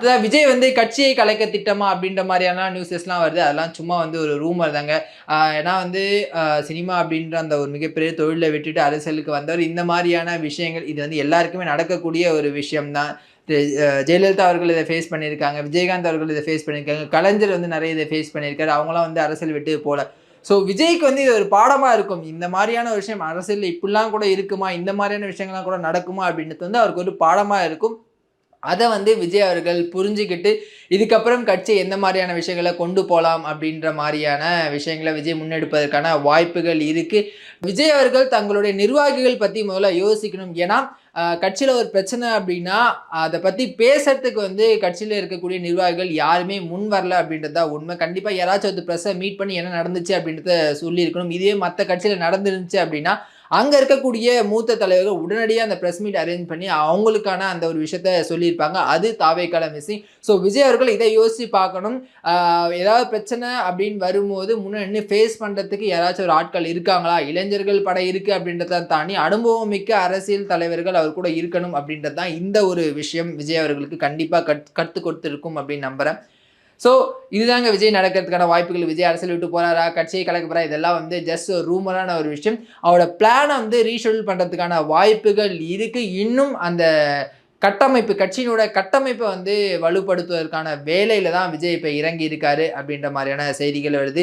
அதான் விஜய் வந்து கட்சியை கலைக்க திட்டமா அப்படின்ற மாதிரியான நியூஸஸ்லாம் வருது. அதெல்லாம் சும்மா வந்து ஒரு ரூமர் தாங்க. ஏன்னா வந்து சினிமா அப்படின்ற அந்த ஒரு மிகப்பெரிய தொழிலை விட்டுட்டு அரசியலுக்கு வந்தவர் இந்த மாதிரியான விஷயங்கள் இது வந்து எல்லாருக்குமே நடக்கக்கூடிய ஒரு விஷயம்தான். ஜெயலலிதா அவர்கள் இதை ஃபேஸ் பண்ணியிருக்காங்க. விஜயகாந்த் அவர்கள் இதை ஃபேஸ் பண்ணியிருக்காங்க. கலைஞர் வந்து நிறைய இதை ஃபேஸ் பண்ணியிருக்காரு. அவங்களாம் வந்து அரசியல் விட்டு போல ஸோ விஜய்க்கு வந்து இது ஒரு பாடமாக இருக்கும். இந்த மாதிரியான ஒரு விஷயம் அரசியலில் இப்படிலாம் கூட இருக்குமா? இந்த மாதிரியான விஷயங்கள்லாம் கூட நடக்குமா அப்படின்றது வந்து அவருக்கு ஒரு பாடமாக இருக்கும். அதை வந்து விஜய் அவர்கள் புரிஞ்சுக்கிட்டு இதுக்கப்புறம் கட்சி எந்த மாதிரியான விஷயங்களை கொண்டு போகலாம் அப்படின்ற மாதிரியான விஷயங்களை விஜய் முன்னெடுப்பதற்கான வாய்ப்புகள் இருக்குது விஜய் அவர்கள் தங்களுடைய நிர்வாகிகள் பற்றி முதல்ல யோசிக்கணும். ஏன்னா கட்சியில் ஒரு பிரச்சனை அப்படின்னா அதை பற்றி பேசுறதுக்கு வந்து கட்சியில் இருக்கக்கூடிய நிர்வாகிகள் யாருமே முன் வரல அப்படின்றது தான் உண்மை. கண்டிப்பாக யாராச்சும் வந்து ப்ரெஸ்ஸை மீட் பண்ணி என்ன நடந்துச்சு அப்படின்றத சொல்லியிருக்கணும். இதே மற்ற கட்சியில் நடந்துருந்துச்சு அப்படின்னா அங்கே இருக்கக்கூடிய மூத்த தலைவர்கள் உடனடியாக அந்த ப்ரெஸ் மீட் அரேஞ்ச் பண்ணி அவங்களுக்கான அந்த ஒரு விஷயத்த சொல்லியிருப்பாங்க. அது தாவேக்கால மிஸ்ஸிங் ஸோ விஜய் அவர்கள் இதை யோசித்து பார்க்கணும். ஏதாவது பிரச்சனை அப்படின்னு வரும்போது முன்னாடி ஃபேஸ் பண்ணுறதுக்கு யாராச்சும் ஒரு ஆட்கள் இருக்காங்களா? இளைஞர்கள் படை இருக்குது அப்படின்றத தாண்டி அனுபவம் மிக்க அரசியல் தலைவர்கள் அவர் கூட இருக்கணும் அப்படின்றது தான் இந்த ஒரு விஷயம். விஜய் அவர்களுக்கு கண்டிப்பாக கட் கற்றுக் கொடுத்துருக்கும் அப்படின்னு நம்புகிறேன் ஸோ இதுதாங்க விஜய் நடக்கிறதுக்கான வாய்ப்புகள். விஜய் அரசியல் விட்டு போறாரா? கட்சியை கலக்க இதெல்லாம் வந்து ஜஸ்ட் ஒரு ரூமரான ஒரு விஷயம். அவரோட பிளானை வந்து ரீஷெடியூல் பண்ணுறதுக்கான வாய்ப்புகள் இருக்குது இன்னும் அந்த கட்டமைப்பு கட்சியினோட கட்டமைப்பை வந்து வலுப்படுத்துவதற்கான வேலையில் தான் விஜய் இப்போ இறங்கி இருக்காரு அப்படின்ற மாதிரியான செய்திகள் வருது.